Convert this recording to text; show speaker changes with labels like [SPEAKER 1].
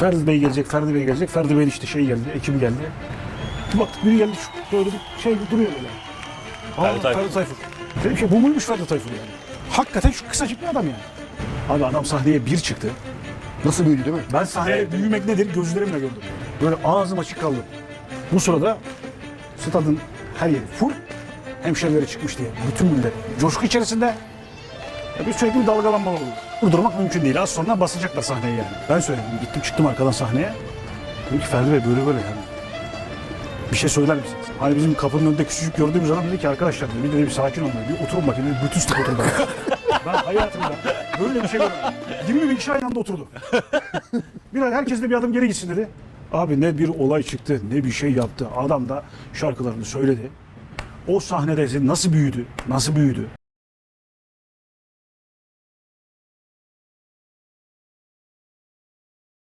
[SPEAKER 1] Ferdi Bey gelecek, Ferdi Bey gelecek. Ferdi Bey'in işte şey geldi, ekibi geldi. Bir baktık biri geldi, şu böyle bir şey duruyor böyle. Aa,
[SPEAKER 2] Ferdi Tayfur.
[SPEAKER 1] Ferdi Tayfur. Dedim ki bu muymuş Ferdi Tayfur yani? Hakikaten şu kısacık bir adam yani. Abi adam sahneye bir çıktı.
[SPEAKER 3] Nasıl büyüdü değil mi?
[SPEAKER 1] Ben sahnede
[SPEAKER 2] Evet.
[SPEAKER 1] büyümek nedir gözlerimle gördüm. Böyle ağzım açık kaldı. Bu sırada stadın her yeri full hemşerileri çıkmış diye. Bütün millet coşku içerisinde. Ya bir sürekli bir dalgalanma oldu. Durdurmak mümkün değil. Az sonra basacaklar sahneye yani. Ben söyledim. Gittim çıktım arkadan sahneye. Dedim ki Ferdi Bey böyle böyle yani. Bir şey söyler misiniz? Hani bizim kapının önünde küçücük gördüğümüz adam dedi ki arkadaşlar dedi, bir dedi bir sakin olun. Bir oturun bakayım dedi. Bütün sınıf oturdu. ben hayatımda böyle bir şey görmedim. 20 bin kişi aynı anda oturdu. Biraz herkes de bir adım geri gitsin dedi. Abi ne bir olay çıktı ne bir şey yaptı. Adam da şarkılarını söyledi. O sahnede nasıl büyüdü, nasıl büyüdü.